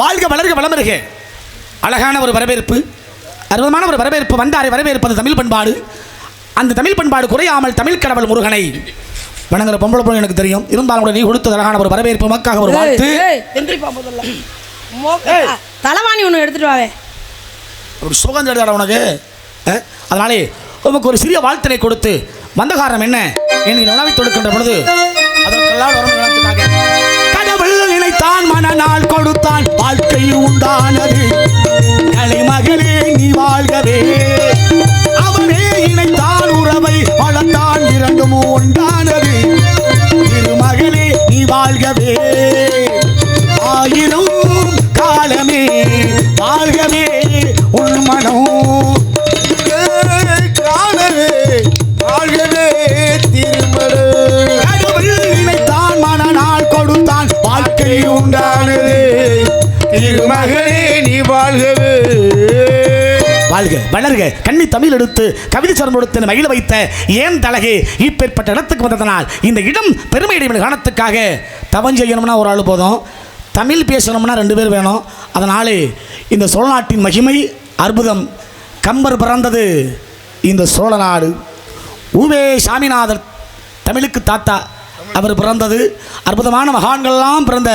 வாழ்க வளர்க வளமருக. அழகான ஒரு வரவேற்பு அற்புதமான ஒரு வரவேற்பு வந்தாரை வரவேற்பது தமிழ் பண்பாடு. அந்த தமிழ் பண்பாடு குறையாமல் தமிழ் கடவுள் முருகனை வணங்குற பொம்பளை பொண்ணு எனக்கு தெரியும். இருந்தாலும் கூட நீ கொடுத்தது அழகான ஒரு வரவேற்பு மக்களாக ஒரு வாழ்த்து. தலைவாணி ஒன்று எடுத்துட்டு வாவே. ஒரு சுகம் தெரியாத உனக்கு? அதனாலே உமக்கு ஒரு சிறிய வாழ்த்தினை கொடுத்து வந்த காரணம் என்ன? என்று உணவை தொடுக்கின்ற பொழுது அதற்கெல்லாம் வரும் கடவுள் நினைத்தான் மனநாள் கொடுத்தான். வாழ்க்கை உண்டானது. கலைமகளே நீ வாழ்கவே. அவனே இணைத்தான் உறவை வளர்த்தான். இரண்டும் உண்டானது திருமகளே நீ வாழ்கவே. ஆயிரம் காலமே வாழ்கவே. உன் மனம் வாழ்க வளர்க. கண்ணி தமிழ் எடுத்து கவிதை சரம் கொடுத்து மகிழ வைத்த ஏன் தலகே? இப்பேற்பட்ட இடத்துக்கு வந்ததனால் இந்த இடம் பெருமை இடைவெளி காரணத்துக்காக தவம் செய்யணும்னா ஒரு ஆள் போதும். தமிழ் பேசணும்னா ரெண்டு பேர் வேணும். அதனாலே இந்த சோழ நாட்டின் மகிமை அற்புதம் கம்பர் பிறந்தது இந்த சோழ நாடு. உவே சாமிநாதர் தமிழுக்கு தாத்தா. அவர் பிறந்தது. அற்புதமான மகான்கள்லாம் பிறந்த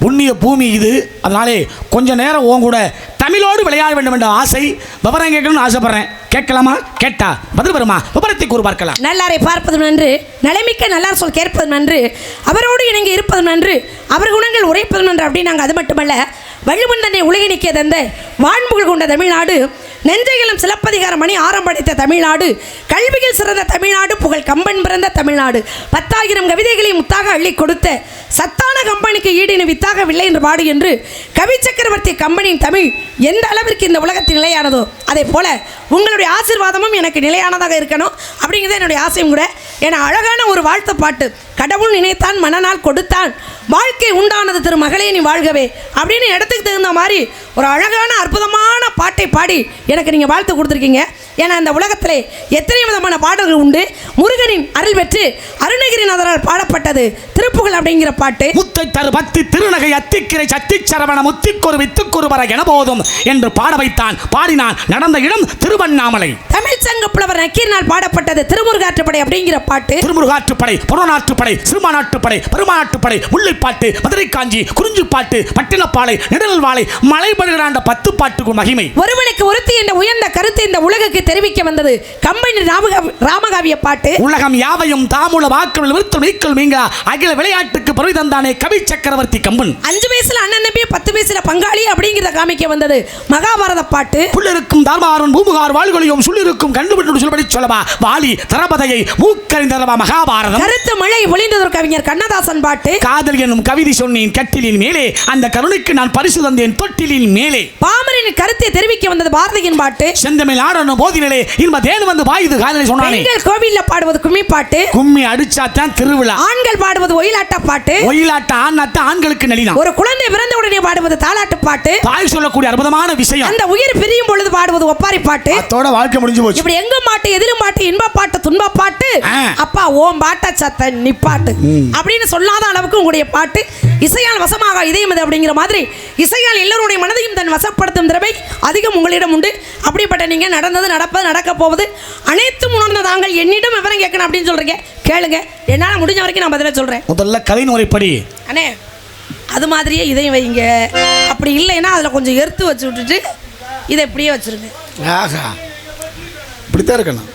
புண்ணிய பூமி இது. அதனாலே கொஞ்ச நேரம் உன் கூட தமிழோடு விளையாட வேண்டும் என்ற ஆசை. விவரம் கேட்கணும்னு ஆசைப்படுறேன். கேட்கலாமா? கேட்டா பதில் வருமா? விவரத்தை கூறு பார்க்கலாம். நல்லாரை பார்ப்பது நன்று நலமிக்க நல்லார் சொல் கேட்பது நன்று அவரோடு இணங்கி இருப்பது நன்று அவர் குணங்கள் உரைப்பது நன்று நாங்கள் அது மட்டுமல்ல வள்ளுவன் தன்னை உலகினிக்கிய தந்த வான்புகள் கொண்ட தமிழ்நாடு நெஞ்சைகளும் சிலப்பதிகார மணி ஆரம் படைத்த தமிழ்நாடு கல்வியில் சிறந்த தமிழ்நாடு புகழ் கம்பன் பிறந்த தமிழ்நாடு. பத்தாயிரம் கவிதைகளை முத்தாக அள்ளி கொடுத்த சத்தான கம்பெனிக்கு ஈடின வித்தாகவில்லை என்று பாடு என்று கவி சக்கரவர்த்தி கம்பெனியின் தமிழ் எந்த அளவிற்கு இந்த உலகத்தில் நிலையானதோ அதே போல உங்களுடைய ஆசீர்வாதமும் எனக்கு நிலையானதாக இருக்கணும் அப்படிங்கிறது என்னுடைய ஆசையும் கூட. என அழகான ஒரு வாழ்த்து பாட்டு கடவுள் நினைத்தான் மனநாள் கொடுத்தான். வாழ்க்கை உண்டானது திரு மகளே நீ வாழ்கவே. அப்படின்னு இடத்துக்கு தகுந்த மாதிரி ஒரு அழகான அற்புதமான பாட்டை பாடி எனக்கு நீங்கள் வாழ்த்து கொடுத்துருக்கீங்க. ஏன்னா இந்த உலகத்திலே எத்தனை விதமான பாடல்கள் உண்டு? முருகனின் அருள் பெற்று அருணகிரிநாதரால் பாடப்பட்டது திருப்புகழ் அப்படிங்கிற பாட்டு. முத்தை தரு பத்தி திருநகை அத்திக்கிரை சத்தி சரவண முத்திக்கொரு வித்துக்கொரு வர என போதும் என்று பாட வைத்தான். பாடினான் நடந்த இடம் திருவண்ணாமலை. தமிழ் சங்க புலவர் நக்கீரனால் பாடப்பட்டது திருமுருகாற்றுப்படை அப்படிங்கிற பாட்டு. திருமுருகாற்றுப்படை புறநாற்றுப்படை சிறுமாநாட்டுப்படை பெருமாநாட்டுப்படை முல்லைப்பாட்டு மதுரை காஞ்சி குறிஞ்சிப்பாட்டு பட்டினப்பாலை நெடுநல்வாளை மலைபடுகிறாண்ட பத்து பாட்டுக்கு மகிமை. ஒருவனுக்கு ஒருத்தி என்ற உயர்ந்த கருத்து இந்த உலகுக்கு தெரிவிக்க வந்தது. கம்பெனி ராமகாவி ராமகாவிய பாட்டு. உலகம் யாவையும் தாமுல வாக்கள் விருத்தம் நீக்கல் மீங்க அகில விளையாட்டுக்கு பருவி தந்தானே கவி சக்கரவர்த்தி கம்பன். அஞ்சு வயசுல அண்ணன் தம்பி பத்து வயசுல பங்காளி அப்படிங்கிறத காமிக்க வந்தது. மகாபாரத பாட்டு. புள்ளிருக்கும் தர்மாரன் பூமுகார் வாழ்களையும் சொல்லிருக்கும் கண்டுபிடித்து சொல்லபடி சொல்லவா? வாலி தரபதையை மூக்கறிந்தரவா மகாபாரதம்? கருத்து மழை ஒளிந்ததொரு கவிஞர் கண்ணதாசன் பாட்டு. காதல் என்னும் கவிதை சொன்னேன் கட்டிலின் மேலே. அந்த கருணைக்கு நான் பரிசு தந்தேன் தொட்டிலின் மேலே. பாமரின் கருத்தை தெரிவிக்க வந்தது பாரதியின் பாட்டு. செந்தமிழ் ஆடணும் போதினிலே இன்ப தேன் வந்து வாயுது காதலை சொன்னானே. பெண்கள் கோவில்ல பாடுவது கும்மி பாட்டு. கும்மி அடிச்சாத்தான் திருவிழா. ஆண்கள் பாடுவது ஒயிலாட்ட பாட்டு. ஒயிலாட்ட ஆண்ணாத்த ஆண்களுக்கு நளினம் ஒரு குழந்தை பிறந்த உடனே பாடுவது தாலாட்டு பாட்டு. தாய் சொல்லக்கூடிய அற்புதமான விஷயம். அந்த உயிர் பிரியும் பொழுது பாடுவது ஒப்பாரி பாட்டு. அத்தோட வாழ்க்கை முடிஞ்சு போச்சு. இப்படி எங்க பாட்டு எதிரும் பாட்டு இன்ப பாட்டு துன்ப பாட்டு. அப்பா ஓம் பாட்ட சத்த நிப்பாட்டு அப்படின்னு சொல்லாத அளவுக்கு உங்களுடைய பாட்டு இசையால் வசமாக இதயமது அப்படிங்கிற மாதிரி இசையால் எல்லோருடைய மனதையும் தன் வசப்படுத்தும் திறமை அதிகம் உங்களிடம் உண்டு. அப்படிப்பட்ட நீங்க நடந்தது நடப்பது நடக்க போவது அனைத்தும் உணர்ந்த தாங்கள் என்னிடம் விவரம் கேட்கணும் அப்படின்னு சொல்றீங்க. கேளுங்க. என்னால முடிஞ்ச வரைக்கும் நான் பதில சொல்றேன். முதல்ல கதை முறைப்படி அண்ணே அது மாதிரியே இதையும் வைங்க. அப்படி இல்லைன்னா அதில் கொஞ்சம் எர்த்து வச்சு விட்டுட்டு இதை இப்படியே வச்சிருங்க. ஆகா இப்படித்தான் இருக்கணும்.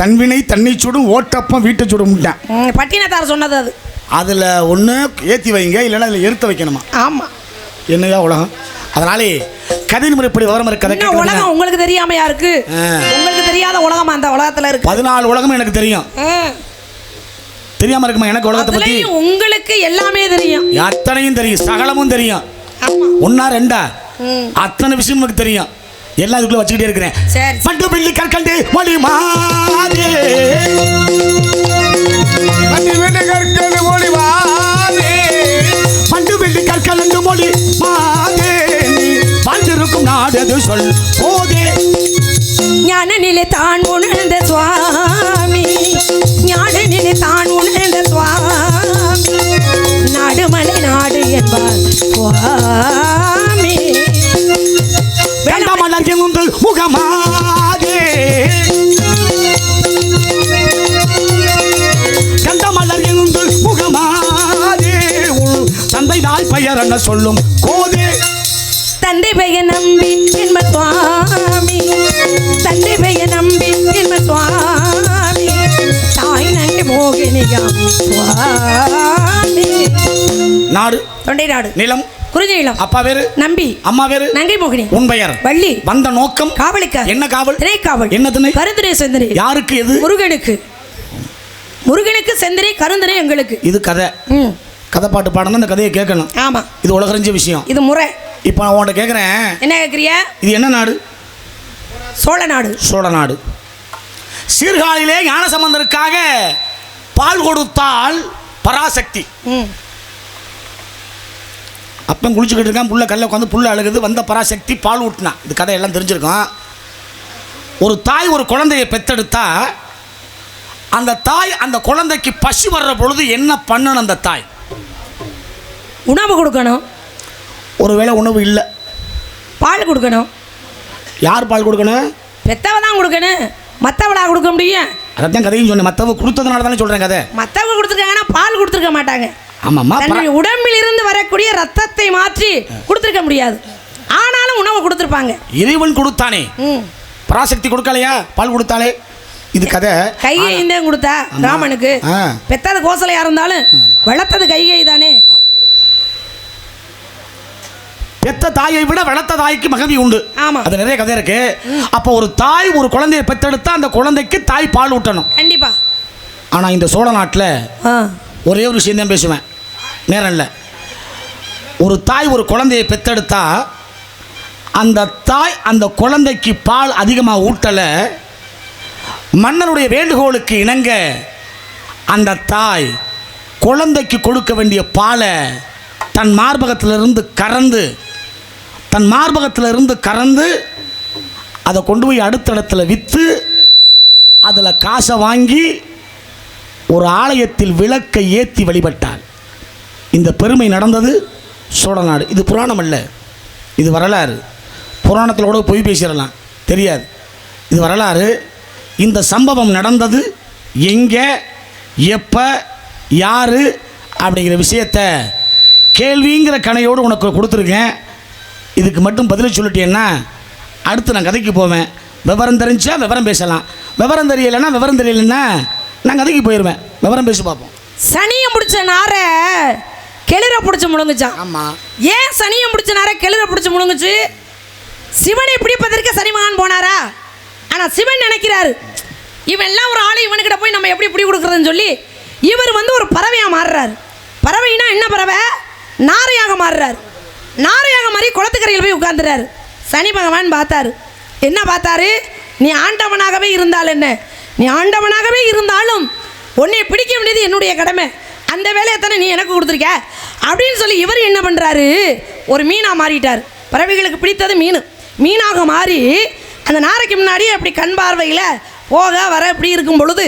தன்வினை தன்னை சுடும் ஓட்டப்பம் வீட்டை சுடும்ட்டான் பட்டினத்தார் சொன்னது அது. அதில் ஒன்று ஏற்றி வைங்க இல்லைன்னா அதில் எருத்த வைக்கணுமா? ஆமாம் என்னையா உலகம்? அதனாலே கதை முறைப்படி விவரம் கதை உலகம்? உங்களுக்கு தெரியாமையா இருக்கு? ஆ. உங்களுக்கு தெரியாத உலகமா அந்த உலகத்துல இருக்கு? பதினாலு உலகம் எனக்கு தெரியும். தெரியாம இருக்குமா எனக்கு உலகத்தை பத்தி? உங்களுக்கு எல்லாமே தெரியும். அத்தனையும் தெரியும் சகலமும் தெரியும். ஒன்னா ரெண்டா. அத்தனை விஷயம் எனக்கு தெரியும். எல்லாம் இதுக்குள்ள வச்சுக்கிட்டே இருக்கிறேன். சரி. பட்டு பிள்ளி கற்கண்டு மொழி மாதே அந்தி வீட்டு கற்கள் ஒளிவாதே பண்டு பிள்ளி கற்கண்டு மொழி மாதே வாழ்ந்திருக்கும் நாடு அது சொல் போதே. ஞான நிலை தான் உணர்ந்த சுவாமி. ஞான நிலை தான் உணர்ந்த சுவாமி. நாடு மலை நாடு என்பார். கண்டமலர் எங்கள் முகமாதே கண்டமலர் எங்கள் முகமாதே தந்தை தாய் பெயர் என்ன சொல்லும்? கோதே. தந்தை பெயர் நம்பி என்ப சுவாமி. தந்தை பெயர் நம்பி என்ப சுவாமி. தாய் நங்கை மோகினியாம் சுவாமி. நாடு. தொண்டை நாடு. நிலம். இளம் அப்பா வேறு? நம்பி. அம்மா வேறு? நங்கை மோகினி உன் பெயர்? வள்ளி. வந்த நோக்கம்? காவலுக்கார் என்ன காவல்? திரைக்காவல். என்ன திணை? கருந்திரை செந்திரை. யாருக்கு எது? முருகனுக்கு. முருகனுக்கு செந்திரை கருந்திரை எங்களுக்கு. இது கதை. ம். கதை பாட்டு பாடணும் இந்த கதையை கேட்கணும். ஆமா. இது உலகறிஞ்ச விஷயம். இது முறை. இப்போ நான் உன்கிட்ட கேட்குறேன் என்ன கேட்குறிய இது என்ன நாடு? சோழ நாடு. சோழ நாடு. சீர்காழியிலே ஞானசம்பந்தருக்காக பால் கொடுத்தால் பராசக்தி. அப்பன் குளிச்சுக்கிட்டு இருக்கான் புள்ள கல்ல உட்காந்து புல்ல அழுகுது வந்த பராசக்தி பால் ஊட்டினான் இது கதை எல்லாம் தெரிஞ்சிருக்கும். ஒரு தாய் ஒரு குழந்தையை பெத்தெடுத்தா அந்த தாய் அந்த குழந்தைக்கு பசி வர்ற பொழுது என்ன பண்ணணும் அந்த தாய்? உணவு கொடுக்கணும். ஒருவேளை உணவு இல்லை. பால் கொடுக்கணும். யார் பால் கொடுக்கணும்? பெத்தவ தான் கொடுக்கணும். மற்றவளா கொடுக்க முடியும். அதைத்தான் கதையும் சொன்னேன். மற்றவங்க கொடுத்ததுனால தானே சொல்கிறேன் கதை. மற்றவங்க கொடுத்துருக்காங்கன்னா பால் கொடுத்துருக்க மாட்டாங்க. ஆமாம்மா தன்னுடைய உடம்பில் இருந்து வரக்கூடிய ரத்தத்தை மாற்றி கொடுத்துருக்க முடியாது. ஆனாலும் உணவு கொடுத்துருப்பாங்க. இறைவன் கொடுத்தானே. பராசக்தி கொடுக்கலையா? பால் கொடுத்தாலே இது கதை. கைகை தான் கொடுத்தா ராமனுக்கு. பெத்தது கோசலையா இருந்தாலும் வளர்த்தது கைகை தானே. பெத்த தாயை விட வளர்த்த தாய்க்கு மகவி உண்டு. ஆமா. அது நிறைய கதை இருக்கு. அப்போ ஒரு தாய் ஒரு குழந்தையை பெத்தெடுத்தா அந்த குழந்தைக்கு தாய் பால் ஊட்டணும். கண்டிப்பா. ஆனால் இந்த சோழ நாட்டில் ஒரே ஒரு விஷயம் தான் பேசுவேன். நேரம் இல்லை. ஒரு தாய் ஒரு குழந்தையை பெத்தெடுத்தா அந்த தாய் அந்த குழந்தைக்கு பால் அதிகமாக ஊட்டலை மன்னனுடைய வேண்டுகோளுக்கு இணங்க அந்த தாய் குழந்தைக்கு கொடுக்க வேண்டிய பாலை தன் மார்பகத்திலிருந்து கறந்து தன் மார்பகத்திலிருந்து கறந்து அதை கொண்டு போய் அடுத்த இடத்துல விற்று அதில் காசை வாங்கி ஒரு ஆலயத்தில் விளக்கை ஏற்றி வழிபட்டாள். இந்த பெருமை நடந்தது சோழநாடு இது புராணம் அல்ல. இது வரலாறு. புராணத்தில் கூட பொய் பேசிடலாம். தெரியாது. இது வரலாறு. இந்த சம்பவம் நடந்தது எங்கே எப்போ யார் அப்படிங்கிற விஷயத்த கேள்விங்கிற கணையோடு உனக்கு கொடுத்துருக்கேன். இதுக்கு மட்டும் பதில் சொல்லிட்டேன்னா அடுத்து நான் கதைக்கு போவேன். விவரம் தெரிஞ்சா விவரம் பேசலாம். விவரம் தெரியலைன்னா விவரம் தெரியலன்னா நான் கதைக்கு போயிடுவேன் விவரம் பேசி பார்ப்போம். சனியை முடிச்ச நார கிளிர பிடிச்சி முழுங்குச்சான் ஆமாம் ஏன் சனியை பிடிச்ச நார கிளிர பிடிச்சி முழுங்குச்சு? சிவனை பிடிப்பதற்கு சனிமகான் போனாரா? ஆனா சிவன் நினைக்கிறாரு இவன் எல்லாம் ஒரு ஆளு இவனுக்கிட்ட போய் நம்ம எப்படி பிடி கொடுக்குறதுன்னு சொல்லி இவர் வந்து ஒரு பறவையா மாறுறாரு. பறவைனா என்ன பறவை? நாரையாக மாறுறாரு. நாரையாக மாறி குளத்துக்கரையில் போய் உட்கார்ந்துறாரு. சனி பகவான் பார்த்தாரு. என்ன பார்த்தாரு? நீ ஆண்டவனாகவே இருந்தால் என்ன? நீ ஆண்டவனாகவே இருந்தாலும் உன்னை பிடிக்க வேண்டியது என்னுடைய கடமை. அந்த வேலையை தானே நீ எனக்கு கொடுத்துருக்க? அப்படின்னு சொல்லி இவர் என்ன பண்ணுறாரு ஒரு மீனாக மாறிட்டார். பறவைகளுக்கு பிடித்தது மீன். மீனாக மாறி அந்த நாரைக்கு முன்னாடி அப்படி கண் பார்வையில் போக வர இப்படி இருக்கும் பொழுது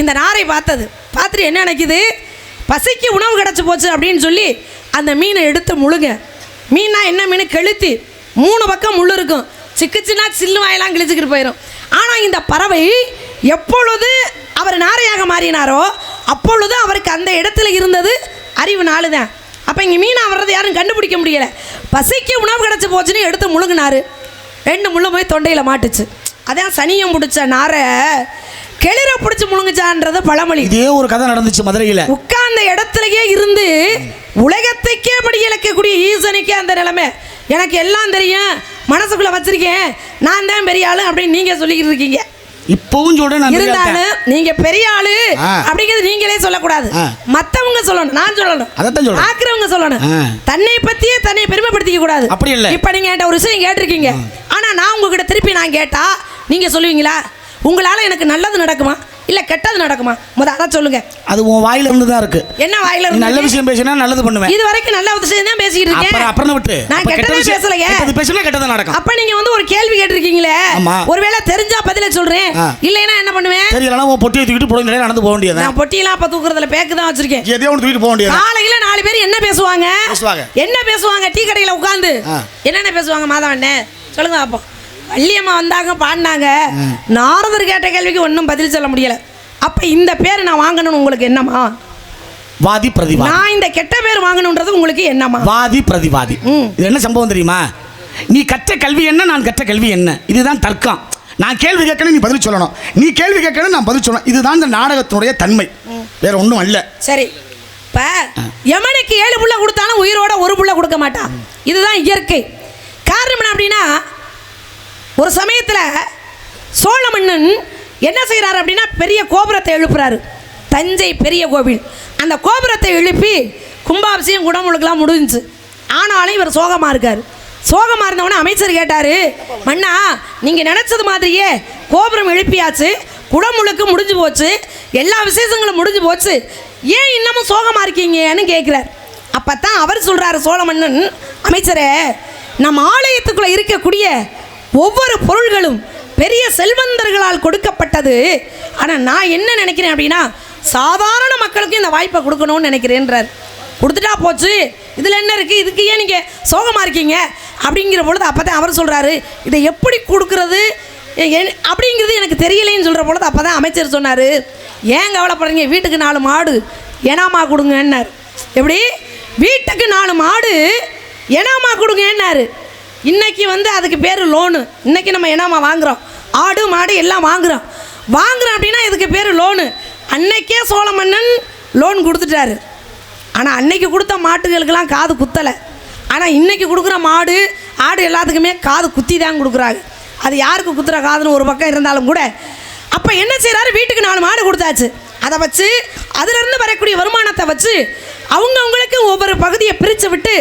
இந்த நாரை பார்த்தது. பார்த்துட்டு என்ன நினைக்குது? பசிக்கு உணவு கிடச்சி போச்சு அப்படின்னு சொல்லி அந்த மீனை எடுத்து முழுங்க. மீன்னா என்ன மீன் கெளுத்தி மூணு பக்கம் முள் இருக்கும். சிக்குச்சுன்னா சில்லு வாயெல்லாம் கிழிச்சிக்கிட்டு போயிடும் ஆனால் இந்த பறவை எப்பொழுது அவர் நாரையாக மாறினாரோ அப்பொழுது அவருக்கு அந்த இடத்துல இருந்தது அறிவு நாலு தான் அப்போ இங்கே மீனா வர்றது யாரும் கண்டுபிடிக்க முடியலை. பசிக்கு உணவு கிடச்சி போச்சுன்னு எடுத்து முழுங்கினாரு. ரெண்டு முள்ளு போய் தொண்டையில் மாட்டுச்சு. அதான் சனியம் பிடிச்ச நாரை கிளிர பிடிச்சி முழுங்குச்சான்றது பழமொழி. இதே ஒரு கதை நடந்துச்சு மதுரையில். உட்கார்ந்த இடத்துலயே இருந்து உலகத்தைக்கே படி இழக்கக்கூடிய ஈசனுக்கே அந்த நிலைமை. எனக்கு எல்லாம் தெரியும். மனசுக்குள்ள வச்சிருக்கேன். நான் தான் பெரிய ஆளு அப்படின்னு நீங்க சொல்லிக்கிட்டு இருக்கீங்க. இப்பவும் நான் தான். இருந்தாலும் நீங்க பெரிய ஆளு. அப்படிங்கிறது நீங்களே சொல்லக்கூடாது. மத்தவங்க சொல்லணும் நான் சொல்லணும் அதைத்தான் சொல்றேன். பார்க்கறவங்க சொல்லணும். தன்னை பத்தியே தன்னை பெருமைப்படுத்திக்க கூடாது அப்படி இல்ல. இப்ப நீங்க என்கிட்ட ஒரு விஷயம் கேட்டிருக்கீங்க ஆனா நான் உங்ககிட்ட திருப்பி நான் கேட்டா நீங்க சொல்லுவீங்களா உங்களால எனக்கு நல்லது நடக்குமா இல்ல கெட்டது நடக்குமா? முத அதை சொல்லுங்க. அது உன் வாயில இருந்து தான் இருக்கு. என்ன வாயில நீ நல்ல இருந்து விஷயம் பேசினா நல்லது பண்ணுவேன். இது வரைக்கும் நல்ல விஷயம் தான் அப்புறம் இருக்கேன். அப்புறம் விட்டு. நான் கெட்டதே பேசலையே. கெட்டது பேசினா கெட்டது நடக்கும். அப்ப நீங்க வந்து ஒரு கேள்வி கேட்டிருக்கீங்களே. ஒருவேளை தெரிஞ்சா பதில சொல்றேன். இல்லைன்னா என்ன பண்ணுவேன்? தெரியலனா உன் பொட்டியை தூக்கிட்டு புடவை நடந்து போக வேண்டியது நான் பொட்டியெல்லாம் அப்ப தூக்குறதுல பேக்கு தான் வச்சிருக்கேன். எதையோ ஒன்று தூக்கிட்டு போக வேண்டியது காலையில நாலு பேர் என்ன பேசுவாங்க? பேசுவாங்க. என்ன பேசுவாங்க? டீ கடையில உட்காந்து ஆ. என்னென்ன பேசுவாங்க மாதவண்ணே? சொல்லுங்க அப்போ வள்ளியம்மா வந்தாங்க பாடினாங்க. நாரதர் கேட்ட கேள்விக்கு ஒன்றும் பதில் சொல்ல முடியல. அப்ப இந்த பேர் நான் வாங்கணும்னு உங்களுக்கு என்னமா வாதி பிரதிவாதி. நான் இந்த கெட்ட பேர் வாங்கணுன்றது உங்களுக்கு என்னமா வாதி பிரதிவாதி. இது என்ன சம்பவம் தெரியுமா? நீ கற்ற கல்வி என்ன நான் கற்ற கல்வி என்ன? இதுதான் தர்க்கம். நான் கேள்வி கேட்கணும் நீ பதில் சொல்லணும். நீ கேள்வி கேட்கணும் நான் பதில் சொல்லணும். இதுதான் இந்த நாடகத்தினுடைய தன்மை. வேற ஒன்றும் அல்ல. சரி. இப்ப யமனுக்கு ஏழு புள்ள கொடுத்தாலும் உயிரோட ஒரு புள்ள கொடுக்க மாட்டான். இதுதான் இயற்கை. காரணம் என்ன அப்படின்னா ஒரு சமயத்தில் சோழ மன்னன் என்ன செய்கிறார் அப்படின்னா பெரிய கோபுரத்தை எழுப்புறாரு. தஞ்சை பெரிய கோவில். அந்த கோபுரத்தை எழுப்பி கும்பாபிஷேகம் குடமுழுக்கெல்லாம் முடிஞ்சுச்சு. ஆனாலும் இவர் சோகமாக இருக்கார். சோகமாக இருந்தவொடனே அமைச்சர் கேட்டார் மன்னா நீங்கள் நினச்சது மாதிரியே கோபுரம் எழுப்பியாச்சு குடமுழுக்கு முடிஞ்சு போச்சு எல்லா விசேஷங்களும் முடிஞ்சு போச்சு. ஏன் இன்னமும் சோகமாக இருக்கீங்கன்னு கேட்குறார் அப்பதான் அவர் சொல்கிறாரு சோழ மன்னன் அமைச்சரே நம்ம ஆலயத்துக்குள்ளே இருக்கக்கூடிய ஒவ்வொரு பொருள்களும் பெரிய செல்வந்தர்களால் கொடுக்கப்பட்டது. ஆனால் நான் என்ன நினைக்கிறேன் அப்படின்னா சாதாரண மக்களுக்கும் இந்த வாய்ப்பை கொடுக்கணும்னு நினைக்கிறேன்றார். கொடுத்துட்டா போச்சு இதில் என்ன இருக்குது இதுக்கு ஏன் நீங்கள் சோகமாக இருக்கீங்க? அப்படிங்கிற பொழுது அப்போ தான் அவர் சொல்கிறாரு இதை எப்படி கொடுக்கறது? என்- அப்படிங்கிறது எனக்கு தெரியலைன்னு சொல்கிற பொழுது அப்போ தான் அமைச்சர் சொன்னார் ஏன் கவலைப்படுறீங்க? வீட்டுக்கு நாலு மாடு ஏனாமா கொடுங்கன்னார். எப்படி? வீட்டுக்கு நாலு மாடு ஏனாமா கொடுங்கன்னாரு. இன்னைக்கு வந்து அதுக்கு பேர் லோனு இன்னைக்கு நம்ம என்னம்மா வாங்குகிறோம் ஆடு மாடு எல்லாம் வாங்குறோம். வாங்குறோம் அப்படின்னா இதுக்கு பேர் லோனு அன்னைக்கே சோழ மன்னன் லோன் கொடுத்துட்டாரு. ஆனால் அன்னைக்கு கொடுத்த மாட்டுகளுக்கெல்லாம் காது குத்தலை. ஆனால் இன்னைக்கு கொடுக்குற மாடு ஆடு எல்லாத்துக்குமே காது குத்தி தான் கொடுக்குறாங்க. அது யாருக்கு குத்துற காதுன்னு ஒரு பக்கம் இருந்தாலும் கூட. அப்போ என்ன செய்கிறாரு வீட்டுக்கு நாலு மாடு கொடுத்தாச்சு. அதை வச்சு அதிலிருந்து வரக்கூடிய வருமானத்தை வச்சு அவங்கவுங்களுக்கு ஒவ்வொரு பகுதியை பிரித்து விட்டு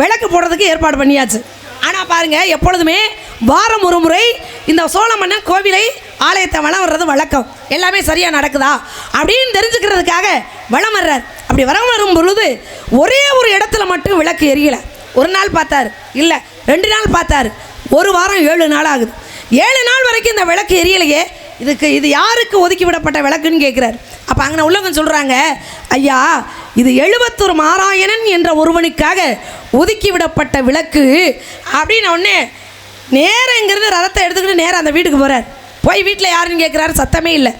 விளக்கு போடுறதுக்கு ஏற்பாடு பண்ணியாச்சு. ஆனால் பாருங்கள் எப்பொழுதுமே வாரம் ஒரு முறை இந்த சோழ மன்னன் கோவிலை ஆலயத்தை வளம் வர்றது வழக்கம். எல்லாமே சரியாக நடக்குதா? அப்படின்னு தெரிஞ்சுக்கிறதுக்காக வளம் வர்றார். அப்படி வரம் வரும் பொழுது ஒரே ஒரு இடத்துல மட்டும் விளக்கு எரியலை. ஒரு நாள் பார்த்தாரு. இல்லை ரெண்டு நாள் பார்த்தாரு. ஒரு வாரம் ஏழு நாள் ஆகுது. ஏழு நாள் வரைக்கும் இந்த விளக்கு எரியலையே. இதுக்கு இது யாருக்கு ஒதுக்கி விடப்பட்ட விளக்குன்னு கேட்குறாரு அப்போ அங்கே உள்ளவங்க சொல்கிறாங்க ஐயா இது எழுபத்தொரு மாராயணன் என்ற ஒருவனுக்காக ஒதுக்கி விடப்பட்ட விளக்கு. அப்படின்னு உடனே நேரம் இங்கேருந்து ரதத்தை எடுத்துக்கிட்டு நேராக அந்த வீட்டுக்கு போகிறார் போய் வீட்டில் யாருன்னு கேட்குறாரு சத்தமே இல்லை.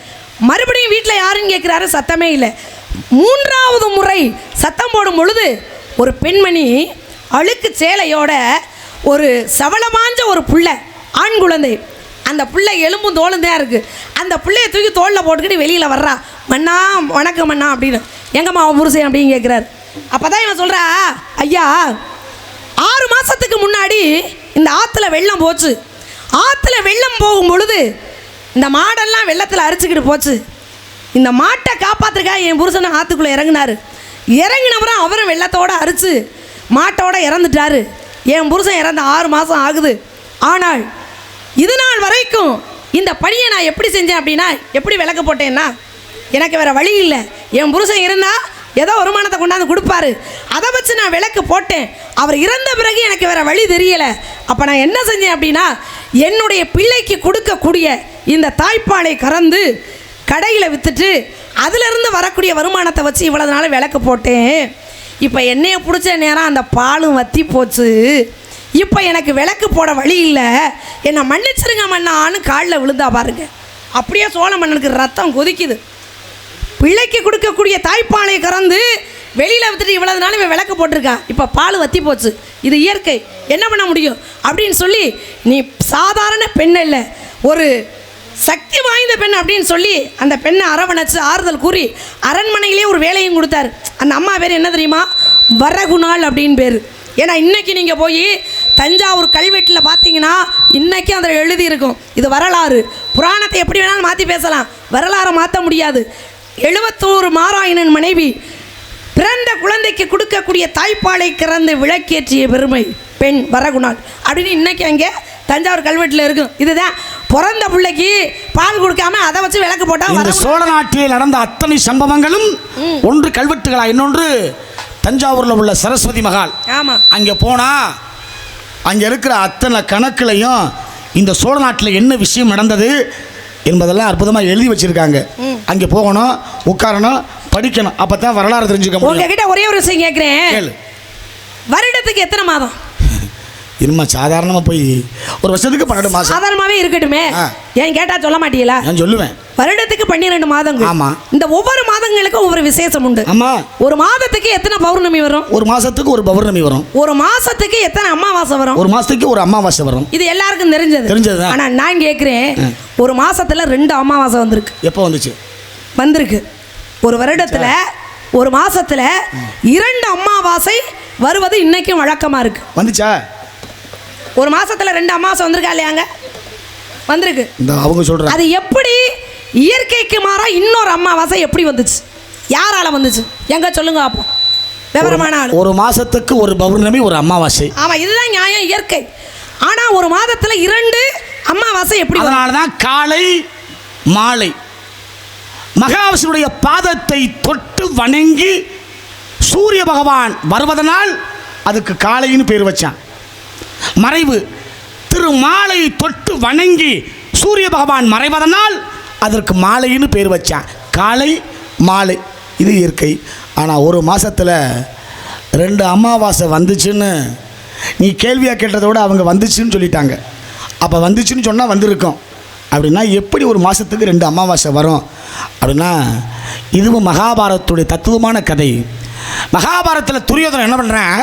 மறுபடியும் வீட்டில் யாருன்னு கேட்குறாரு சத்தமே இல்லை. மூன்றாவது முறை சத்தம் போடும் பொழுது ஒரு பெண்மணி அழுக்கு சேலையோட ஒரு சவளமாஞ்ச ஒரு புள்ள ஆண் குழந்தை அந்த பிள்ளை எலும்பும் தோலும் தான் இருக்குது அந்த பிள்ளைய தூக்கி தோளில் போட்டுக்கிட்டு வெளியில் வர்றா. மண்ணா வணக்கம் மண்ணா அப்படின்னு. எங்கம்மா அவன் புருஷன் அப்படின்னு கேட்குறாரு அப்போ தான் இவன் சொல்கிறா ஐயா ஆறு மாதத்துக்கு முன்னாடி இந்த ஆற்றுல வெள்ளம் போச்சு. ஆற்றுல வெள்ளம் போகும் பொழுது இந்த மாடெல்லாம் வெள்ளத்தில் அரிச்சுக்கிட்டு போச்சு. இந்த மாட்டை காப்பாத்துறதுக்காக என் புருஷனை ஆற்றுக்குள்ளே இறங்குனாரு. இறங்கினவரும் அவரும் வெள்ளத்தோடு அரிச்சு மாட்டோட இறந்துட்டாரு. என் புருஷன் இறந்த ஆறு மாதம் ஆகுது. ஆனால் இது நாள் வரைக்கும் இந்த பணியை நான் எப்படி செஞ்சேன் அப்படின்னா எப்படி விளக்கு போட்டேன்னா எனக்கு வேறு வழி இல்லை. என் புருஷன் இருந்தால் ஏதோ வருமானத்தை கொண்டாந்து கொடுப்பாரு. அதை வச்சு நான் விளக்கு போட்டேன். அவர் இறந்த பிறகு எனக்கு வேறு வழி தெரியலை. அப்போ நான் என்ன செஞ்சேன் அப்படின்னா என்னுடைய பிள்ளைக்கு கொடுக்கக்கூடிய இந்த தாய்ப்பாலை கறந்து கடையில் விற்றுட்டு அதிலிருந்து வரக்கூடிய வருமானத்தை வச்சு இவ்வளவு நாள் விளக்கு போட்டேன். இப்போ என்னைய பிடிச்ச நேரம் அந்த பாலும் வத்தி போச்சு. இப்போ எனக்கு விளக்கு போட வழி இல்லை. என்னை மன்னிச்சிருங்க மண்ணான்னு காலில் விழுந்தா பாருங்க. அப்படியே சோழ மன்னனுக்கு ரத்தம் கொதிக்குது. பிள்ளைக்கு கொடுக்கக்கூடிய தாய்ப்பாலை கறந்து வெளியில் வித்துட்டு இவ்வளவு நாள் இவன் விளக்கு போட்டிருக்கான். இப்போ பால் வத்தி போச்சு. இது இயற்கை. என்ன பண்ண முடியும்? அப்படின்னு சொல்லி நீ சாதாரண பெண் இல்லை. ஒரு சக்தி வாய்ந்த பெண் அப்படின்னு சொல்லி அந்த பெண்ணை அரவணைச்சு ஆறுதல் கூறி அரண்மனையிலே ஒரு வேலையும் கொடுத்தாரு. அந்த அம்மா பேர் என்ன தெரியுமா? வரகுணாள் அப்படின்னு பேர். ஏன்னா இன்னைக்கு நீங்கள் போய் தஞ்சாவூர் கல்வெட்டில் பார்த்தீங்கன்னா இன்னைக்கு அதில் எழுதி இருக்கும் இது வரலாறு. புராணத்தை எப்படி வேணாலும் மாற்றி பேசலாம். வரலாறை மாற்ற முடியாது. எழுபத்தோரு மாராயணன் மனைவி பிறந்த குழந்தைக்கு கொடுக்கக்கூடிய தாய்ப்பாலை கிறந்து விளக்கேற்றிய பெருமை. பெண் வரகுணாள் அப்படின்னு இன்னைக்கு அங்கே தஞ்சாவூர் கல்வெட்டில் இருக்கும். இதுதான். பிறந்த பிள்ளைக்கு பால் கொடுக்காம அதை வச்சு விளக்கு போட்டா இந்த வர சோழ நாட்டில் நடந்த அத்தனை சம்பவங்களும் ஒன்று கல்வெட்டுகளா இன்னொன்று தஞ்சாவூரில் உள்ள சரஸ்வதி மகால். ஆமா. அங்கே போனா அங்கே இருக்கிற அத்தனை கணக்குலையும் இந்த சோழ நாட்டில் என்ன விஷயம் நடந்தது என்பதெல்லாம் அற்புதமாக எழுதி வச்சிருக்காங்க. அங்கே போகணும் உட்காரணும் படிக்கணும். அப்போ தான் வரலாறு தெரிஞ்சுக்க முடியும். உங்ககிட்ட ஒரே ஒரு விஷயம் கேட்குறேன் கேளு. வருடத்துக்கு எத்தனை மாதம்? இனிமே சாதாரணமாக போய் ஒரு வருஷத்துக்கு பன்னெண்டு மாதம். சாதாரணமாவே இருக்கட்டுமே. ஏன் கேட்டா சொல்ல மாட்டீங்களா? நான் சொல்லுவேன். வருடத்துக்கு பன்னிரெண்டு மாதங்கள். ஆமா. இந்த ஒவ்வொரு மாதங்களுக்கும் ஒவ்வொரு விசேஷம் உண்டு. ஆமாம் ஒரு மாதத்துக்கு எத்தனை பௌர்ணமி வரும்? ஒரு மாதத்துக்கு ஒரு பௌர்ணமி வரும். ஒரு மாசத்துக்கு எத்தனை அமாவாசை வரும்? ஒரு மாதத்துக்கு ஒரு அமாவாசை வரும். இது எல்லாருக்கும் தெரிஞ்சது. தெரிஞ்சதுதான். ஆனா நான் கேட்கிறேன் ஒரு மாசத்துல ரெண்டு அமாவாசை வந்திருக்கு. எப்போ வந்துச்சு? வந்திருக்கு. ஒரு வருடத்துல ஒரு மாசத்துல இரண்டு அமாவாசை வருவது இன்னைக்கும் வழக்கமா இருக்கு. வந்துச்சா? ஒரு மாசத்துல ரெண்டு அமாவாசை வந்திருக்கா இல்லையாங்க? வந்திருக்கு. இந்த அவங்க சொல்கிறாங்க அது எப்படி இயற்கைக்கு மாறா இன்னொரு அமாவாசை எப்படி வந்துச்சு? யாரால வந்துச்சு? எங்க சொல்லுங்க அப்போ விவரமான ஆளு. ஒரு மாதத்துக்கு ஒரு பௌர்ணமி ஒரு அமாவாசை. ஆமா இதுதான் நியாயம் இயற்கை. ஆனா ஒரு மாதத்துல இரண்டு அமாவாசை எப்படி? அதனால தான் காலை மாலை. மகாவிஷ்ணுடைய பாதத்தை தொட்டு வணங்கி சூரிய பகவான் வருவதனால் அதுக்கு காலைன்னு பேர் வச்சான். மறைவு. திரு மாலை தொட்டு வணங்கி சூரிய பகவான் மறைவதனால் அதற்கு மாலைன்னு பேர் வச்சான். காலை மாலை. இது இயற்கை. ஆனால் ஒரு மாதத்தில் ரெண்டு அமாவாசை வந்துச்சுன்னு நீ கேள்வியாக கேட்டதை விட அவங்க வந்துச்சுன்னு சொல்லிட்டாங்க. அப்போ வந்துச்சுன்னு சொன்னால் வந்திருக்கோம். அப்படின்னா எப்படி ஒரு மாதத்துக்கு ரெண்டு அமாவாசை வரும்? அப்படின்னா இதுவும் மகாபாரதத்துடைய தத்துவமான கதை. மகாபாரதத்தில் துரியோதனன் என்ன பண்ணுறேன்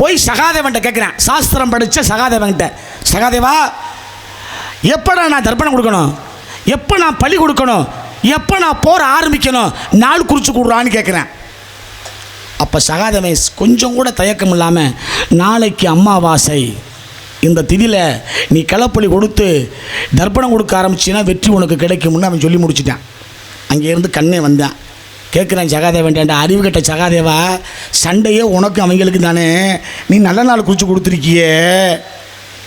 போய் சகாதேவன்கிட்ட கேட்குறேன் சாஸ்திரம் படித்த சகாதேவன்கிட்ட. சகாதேவா எப்படா நான் தர்ப்பணம் கொடுக்கணும்? எப்போ நான் பழி கொடுக்கணும்? எப்போ நான் போற ஆரம்பிக்கணும்? நாள் குறித்து கொடுறான்னு கேட்குறேன் அப்போ சகாதமே கொஞ்சம் கூட தயக்கம் இல்லாமல் நாளைக்கு அம்மாவாசை. இந்த திதியில் நீ களப்பலி கொடுத்து தர்ப்பணம் கொடுக்க ஆரம்பிச்சின்னா வெற்றி உனக்கு கிடைக்கும்னு அவன் சொல்லி முடிச்சிட்டான். அங்கேருந்து கண்ணே வந்தான். கேட்குறேன் சகாதேவன்டா அறிவு கட்ட சகாதேவா சண்டையே உனக்கு அவங்களுக்கு தானே. நீ நல்ல நாள் குறித்து கொடுத்துருக்கியே.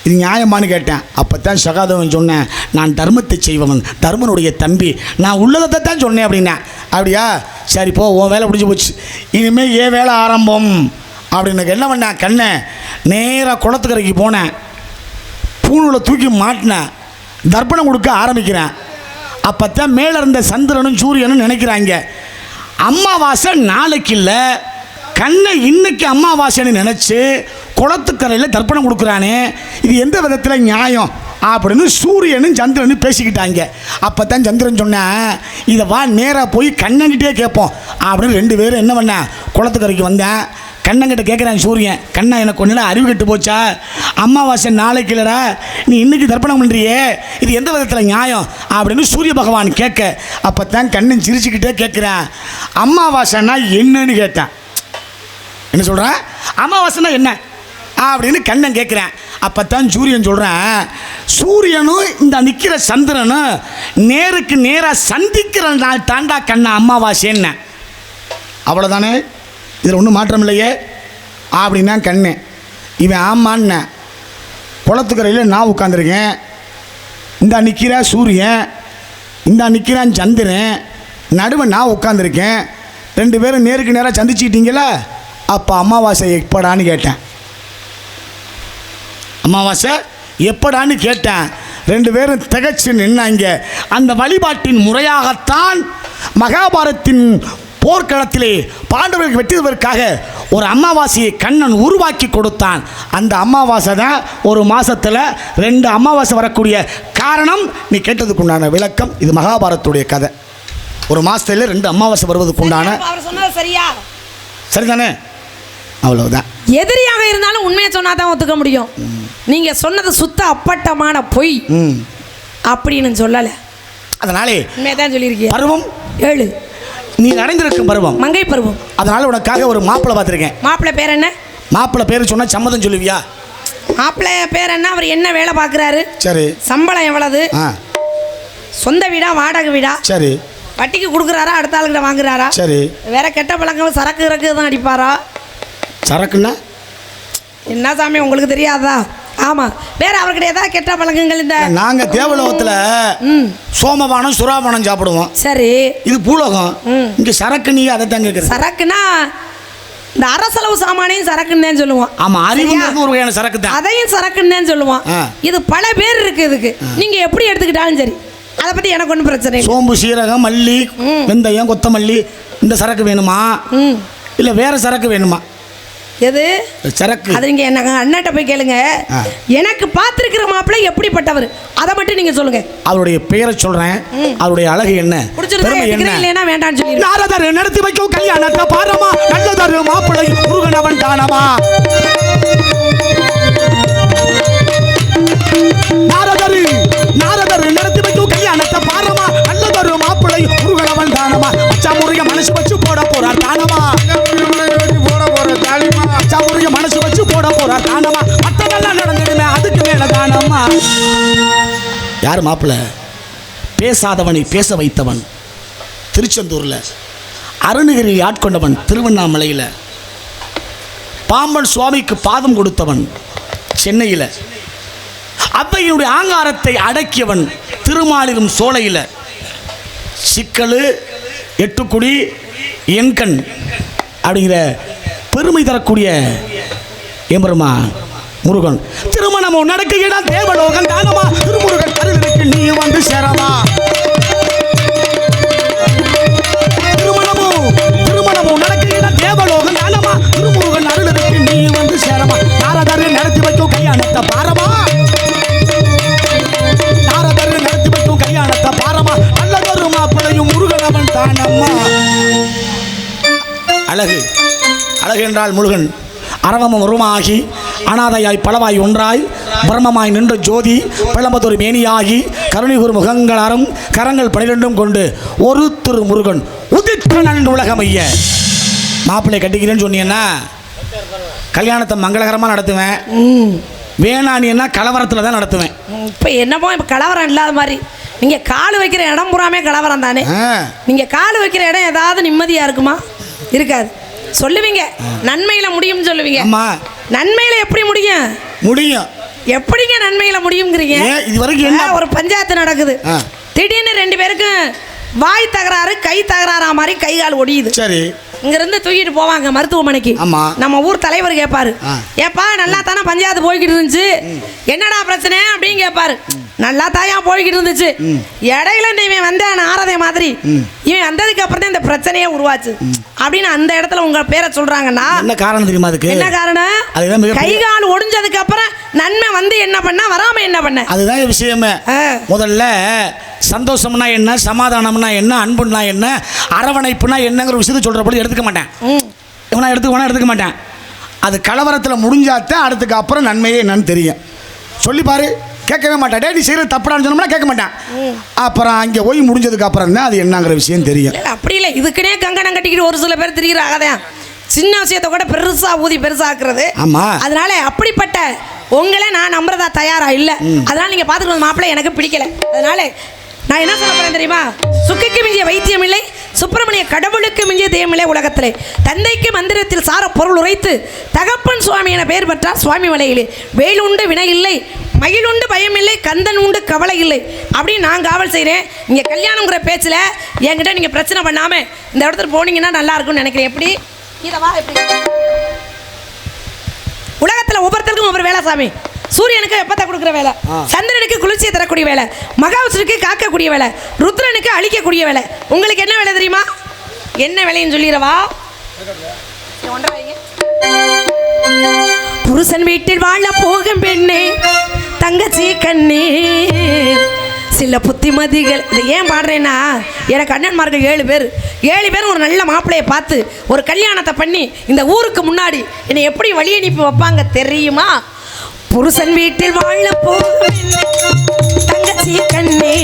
இது நியாயமான்னு கேட்டேன். அப்போ தான் சகாதவன் சொன்னேன் நான் தர்மத்தை செய்பவன் தர்மனுடைய தம்பி நான் உள்ளதை தான் சொன்னேன் அப்படின்னேன். அப்படியா? சரி போ உன் வேலை முடிஞ்சு போச்சு. இனிமேல் ஏன் வேலை ஆரம்பம். அப்படின்னு என்ன பண்ணேன்? கண்ணை நேராக குளத்துக்கரைக்கு போனேன். பூணூலை தூக்கி மாட்டினேன். தர்ப்பணம் கொடுக்க ஆரம்பிக்கிறேன். அப்போ தான் மேலே இருந்த சந்திரனும் சூரியனும் நினைக்கிறாங்க. அம்மாவாசை நாளைக்கு இல்லை. கண்ணை இன்னைக்கு அம்மாவாசைன்னு நினச்சி குளத்துக்கரையில் தர்ப்பணம் கொடுக்குறானே. இது எந்த விதத்தில் நியாயம்? அப்படின்னு சூரியனும் சந்திரனும் பேசிக்கிட்டாங்க. அப்போ தான் சந்திரன் சொன்னேன் இதை வா நேராக போய் கண்ணன்கிட்டே கேட்போம் அப்படின்னு ரெண்டு பேரும் என்ன பண்ணேன் குளத்துக்கரைக்கு வந்தேன் கண்ணங்கிட்ட கேட்குறேன் சூரியன் கண்ணா எனக்கு ஒன்றுல அறிவு கெட்டு போச்சா? அமாவாசை நாளைக்கு இல்லைடா நீ இன்னைக்கு தர்ப்பணம் பண்ணுறியே இது எந்த விதத்தில் நியாயம்? அப்படின்னு சூரிய பகவான் கேட்க அப்போ தான் கண்ணன் சிரிச்சுக்கிட்டே கேட்குறேன் அமாவாசைன்னா என்னன்னு கேட்டேன் என்ன சொல்கிறேன் அமாவாசைன்னா என்ன? அப்படின்னு கண்ணன் கேட்குறேன் அப்போ தான் சூரியன் சொல்கிறேன் சூரியனும் இந்த நிற்கிற சந்திரனும் நேருக்கு நேராக சந்திக்கிற நாள் தாண்டா கண்ணா அமாவாசை அவ்வளோதானே இதில் ஒன்றும் மாற்றம் இல்லையே. அப்படின்னா கண்ணு. இவன் ஆமான்னேன் குளத்துக்கரையில் நான் உட்காந்துருக்கேன் இந்த நிற்கிற சூரியன் இந்த நிற்கிறான் சந்திரன் நடுவே நான் உட்காந்துருக்கேன் ரெண்டு பேரும் நேருக்கு நேராக சந்திச்சிட்டீங்களா அப்போ அமாவாசை எப்படான்னு கேட்டேன். அமாவாசை? எப்படான்னு கேட்டேன். ரெண்டு பேரும் திகச்சு நின்னாங்க. அந்த வழிபாட்டின் முறையாகத்தான் மகாபாரத்தின் போர்க்களத்திலே பாண்டவர்களுக்கு வெட்டுவதற்காக ஒரு அமாவாசையை கண்ணன் உருவாக்கி கொடுத்தான். அந்த அமாவாசை தான் ஒரு மாசத்துல ரெண்டு அமாவாசை வரக்கூடிய காரணம். நீ கேட்டதுக்குண்டான விளக்கம் இது மகாபாரத்துடைய கதை. ஒரு மாசத்துல ரெண்டு அமாவாசை அவர் சொன்னது சரியா? சரிதானே? அவ்வளவுதான். எதிரியாக இருந்தாலும் உண்மையை சொன்னா தான் ஒத்துக்க முடியும். நீங்க சொன்னது சுத்த அப்பட்டமான பொய். ம். அப்படின்னு சொல்லல. அதனாலே தான் சொல்லியிருக்கீங்க பருவம். ஏழு. நீ அடைந்திருக்கும் பருவம். மங்கை பருவம். அதனால உனக்காக ஒரு மாப்பிள்ளை பார்த்துருக்கேன். மாப்பிள்ளை பேர் என்ன? மாப்பிள்ளை பேர் சொன்னா சம்மதம் சொல்லுவியா? மாப்பிள்ளை பேர் என்ன? அவர் என்ன வேலை பார்க்குறாரு? சரி. சம்பளம் எவ்வளவு? சொந்த வீடா வாடகை வீடா? சரி. வட்டிக்கு கொடுக்குறாரா? அடுத்த ஆளுகிட்ட வாங்குறாரா? சரி. வேற கெட்ட பழக்கம் சரக்கு இறக்கு தான் அடிப்பாரா? சரக்குன்னா? என்ன சாமி உங்களுக்கு தெரியாதா? ஆமா. வேற அவர்கிட்ட ஏதாவது கெட்ட பழக்கங்கள் இந்த நாங்க தேவலோகத்துல ம். சோமபானம் சுறாபானம் சாப்பிடுவோம். சரி. இது பூலோகம். இங்க சரக்கு நீ அதை தான் கேட்குறது சரக்குனா இந்த அரசளவு சாமானையும் சரக்குன்னு தான் சொல்லுவோம். ஆமா சரியா? அறிவுங்கிறது ஒரு வகையான சரக்கு தான். அதையும் சரக்குன்னு தான் சொல்லுவோம். இது பல பேர் இருக்கு இதுக்கு. நீங்க எப்படி எடுத்துக்கிட்டாலும் சரி. அதை பத்தி எனக்கு ஒன்றும் பிரச்சனை சோம்பு சீரகம் மல்லி. வெந்தயம் கொத்தமல்லி இந்த சரக்கு வேணுமா? இல்ல வேற சரக்கு வேணுமா? எது? சரக்கு. அது நீங்க என்ன அண்ணாட்ட போய் கேளுங்க. எனக்கு பார்த்திருக்கிற மாப்பிள்ளை எப்படிப்பட்டவர்? அதை மட்டும் நீங்க சொல்லுங்க. அவருடைய பெயரை சொல்றேன். அவருடைய அழகு என்ன? என்ன? வேண்டாம்னு சொல்லிடுறேன் நாரதர் நடத்தி வைக்கும் கல்யாணத்தை பாரமா. நல்லதொரு மாப்பிளை முருகனவன் தானமா நாரதர் நாரதர் யார் மாப்பிளை பேசாதவனை பேச வைத்தவன். திருச்செந்தூரில். அருணகிரி ஆட்கொண்டவன் திருவண்ணாமலையில். பாம்பன் சுவாமிக்கு பாதம் கொடுத்தவன் சென்னையில். அவ்வையினுடைய ஆங்காரத்தை அடக்கியவன் திருமாலிரும் சோலையில். சிக்கலு எட்டுக்குடி எண்கண் அப்படிங்கிற பெருமை தரக்கூடிய எம்பெருமா முருகன். திருமணமோ நடக்குகிற தேவலோகன் தானமா திருமுருகன். நீ வந்து சேரமா திருமணமும் திருமணமோ நடக்குகிற தேவலோகன் தானமா திருமுருகன் அருளுக்கு நீ வந்து சேரமா நாரதர் நடத்தி வைக்கும் கல்யாணத்தை பாரமா? நாரதர் நடத்தி வைக்கும் கல்யாணத்தை பாரமா? நல்லதொரு மாப்பிளையும் முருகன் அவன் தானம்மா. அழகு. அழகு என்றால் முருகன். அரவமும் உருமாகி அனாதையாய் பலவாய் ஒன்றாய் பிரம்மமாய் நின்ற ஜோதி பிளம்பதொரு மேனியாகி கருணைகுரு முகங்களாரும் கரங்கள் பனிரெண்டும் கொண்டு ஒரு திரு முருகன் உதித்த நன் உலகமைய. மாப்பிள்ளை கட்டிக்கிறேன்னு சொன்னீங்கன்னா கல்யாணத்தை மங்களகரமாக நடத்துவேன். ம். வேணானின்னா கலவரத்தில் தான் நடத்துவேன். இப்போ என்னமோ இப்போ கலவரம் இல்லாத மாதிரி. நீங்க கால் வைக்கிற இடம் பூராமே கலவரம் தானே? ஆ, நீங்க கால் வைக்கிற இடம் ஏதாவது நிம்மதியா இருக்குமா? இருக்காது. சொல்லுவீங்க. நன்மையில முடியும்னு சொல்லுவீங்க. நன்மையில எப்படி முடியும்? முடியும். எப்படிங்க நன்மையில முடியுங்கிறீங்க இது வரைக்கும் என்ன ஒரு பஞ்சாயத்து நடக்குது. திடீர்னு ரெண்டு பேருக்கும் வாய் தகராறு கை தகராறா மாதிரி கை கால் ஒடியுது. சரி. இங்கிருந்து தூக்கிட்டு போவாங்க மருத்துவமனைக்கு. நம்ம ஊர் தலைவர் கேட்பாரு. ஏப்பா நல்லா தானே பஞ்சாயத்து போய்கிட்டு இருந்துச்சு? என்னடா பிரச்சனை? அப்படின்னு கேட்பாரு நல்லா தாயா போய்கிட்டு இருந்துச்சு. இடையில இவன் வந்த நாரதை மாதிரி இவன் வந்ததுக்கு அப்புறம் தான் இந்த பிரச்சனையே உருவாச்சு. அப்படின்னு அந்த இடத்துல உங்க பேரை சொல்றாங்கன்னா என்ன காரணம் தெரியுமா அதுக்கு? என்ன காரணம்? கை கால் ஒடிஞ்சதுக்கு அப்புறம் நன்மை வந்து என்ன பண்ண வராம என்ன பண்ண? அதுதான் விஷயமே. முதல்ல சந்தோஷம்னா என்ன சமாதானம்னா என்ன அன்புனா என்ன அரவணைப்புனா என்னங்கிற விஷயத்தை சொல்கிற பொழுது எடுத்துக்க மாட்டேன். இவனா எடுத்துக்க எடுத்துக்க மாட்டேன். அது கலவரத்தில் முடிஞ்சாத்தான் அடுத்துக்கு அப்புறம் நன்மையே என்னன்னு தெரியும். சொல்லி பாரு. கேட்கவே மாட்டேன். டே நீ செய்கிறது தப்புடான்னு சொன்னோம்னா கேட்க மாட்டேன். அப்புறம் அங்கே போய் முடிஞ்சதுக்கு அப்புறம் தான் அது என்னங்கிற விஷயம் தெரியும். இல்ல, அப்படி இல்லை. இதுக்குனே கங்கணம் கட்டிக்கிட்டு ஒரு சில பேர் திரிகிறாகதான் சின்ன விஷயத்தை கூட பெருசா ஊதி பெருசாக்குறது. ஆமா. அதனால அப்படிப்பட்ட உங்களை நான் நம்புறதா தயாரா இல்ல. அதனால நீங்க பாத்துக்கணும் மாப்பிள்ளை எனக்கு பிடிக்கல. அதனால நான் என்ன சொல்ல போறேன் தெரியுமா? சுக்கிக்கு மிஞ்சிய வைத்தியம் இல்லை சுப்பிரமணிய கடவுளுக்கு மிஞ்சிய தெய்வம் இல்லை உலகத்திலே. தந்தைக்கு மந்திரத்தில் சார பொருள் உரைத்து தகப்பன் சுவாமி என பெயர் பெற்றார் சுவாமி மலையிலே. வேலுண்டு வினை இல்லை மகிழுண்டு பயம் இல்லை கந்தன் உண்டு கவலை இல்லை. அப்படின்னு நான் காவல் செய்கிறேன் இங்கே கல்யாணங்கிற பேச்சில் என்கிட்ட நீங்கள் பிரச்சனை பண்ணாமல் இந்த இடத்துல போனீங்கன்னா நல்லா இருக்கும்னு நினைக்கிறேன். எப்படி? இதை வா எப்படி? உலகத்தில் ஒவ்வொருத்தருக்கும் ஒவ்வொரு வேலை சாமி. சூரியனுக்கு வெப்பத்தை கொடுக்குற வேலை? சந்திரனுக்கு குளிர்ச்சியை தரக்கூடிய வேலை. மகாவிஷ்ணுக்கு காக்கக்கூடிய வேலை. ருத்ரனுக்கு அழிக்கக்கூடிய வேலை. உங்களுக்கு என்ன வேலை தெரியுமா? என்ன வேலைன்னு வைங்க. புருஷன் வீட்டில் வாழ போகும் பெண்ணே தங்கச்சி கண்ணே. சில புத்திமதிகள். இதை ஏன் பாடுறேன்னா எனக்கு அண்ணன்மார்கள் ஏழு பேர். ஏழு பேர் ஒரு நல்ல மாப்பிள்ளையை பார்த்து ஒரு கல்யாணத்தை பண்ணி இந்த ஊருக்கு முன்னாடி என்னை எப்படி வழி அனுப்பி வைப்பாங்க தெரியுமா? புருஷன் வீட்டில் வாழ போகும் தங்கச்சி கண்ணே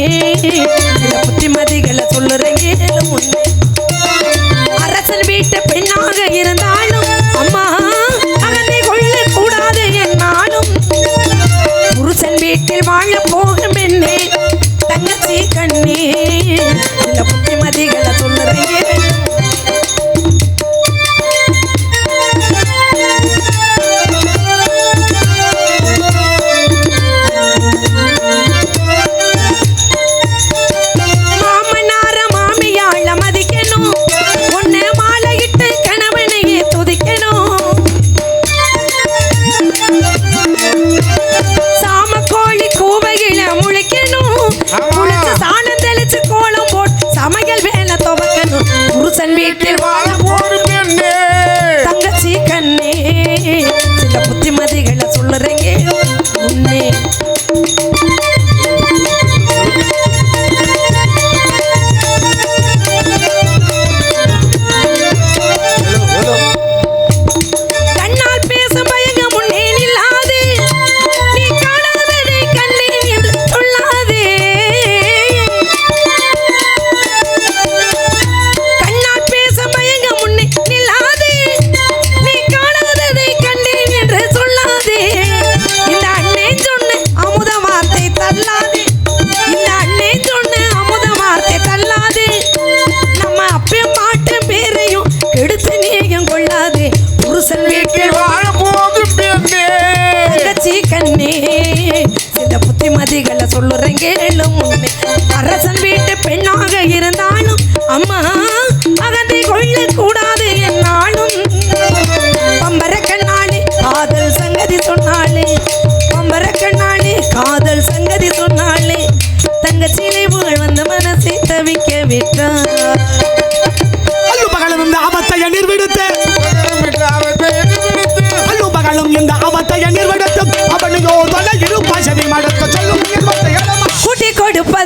புத்திமதிகளை சொல்லுறேன் அரசன் வீட்டு பெண்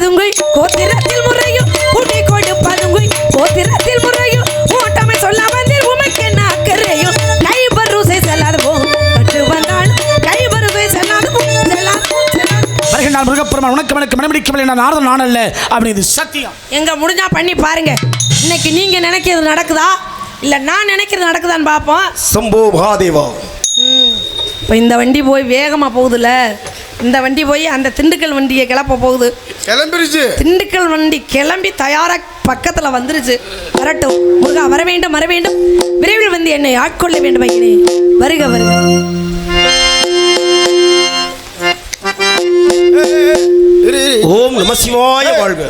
கொடுப்பதுங்குள் கோத்திரத்தில் முறையும் கூட்டி கொடுப்பதுங்குள் கோத்திரத்தில் முறையும் ஓட்டமை சொல்ல வந்தீர் உமக்கு என்ன அக்கறையும்? கைபருசை செல்லாது போ கட்டு வந்தால் கைபருசை செல்லாது போ செல்லாது போ, செல்லாது போ. வருகின்றான் முருகப்பெருமான் உனக்கு எனக்கு மனமிடிக்கவில்லை நான் நாரதன் நான் அல்ல அப்படி இது சத்தியம். எங்க முடிஞ்சா பண்ணி பாருங்க. இன்னைக்கு நீங்க நினைக்கிறது நடக்குதா? இல்ல நான் நினைக்கிறது நடக்குதான்னு பார்ப்போம். சம்போ மகாதேவா. இப்போ இந்த வண்டி போய் வேகமாக போகுதுல்ல. இந்த வண்டி போய் அந்த திண்டுக்கல் வண்டியை கிளப்ப போகுது. கிளம்பிருச்சு. திண்டுக்கல் வண்டி கிளம்பி தயாராக பக்கத்தில் வந்துருச்சு. வரட்டும். முருகா வர வேண்டும் வர வேண்டும். விரைவில் வந்து என்னை ஆட்கொள்ள வேண்டும் ஐயனே. வருக வருக. ஓம் நம சிவாய வாழ்க.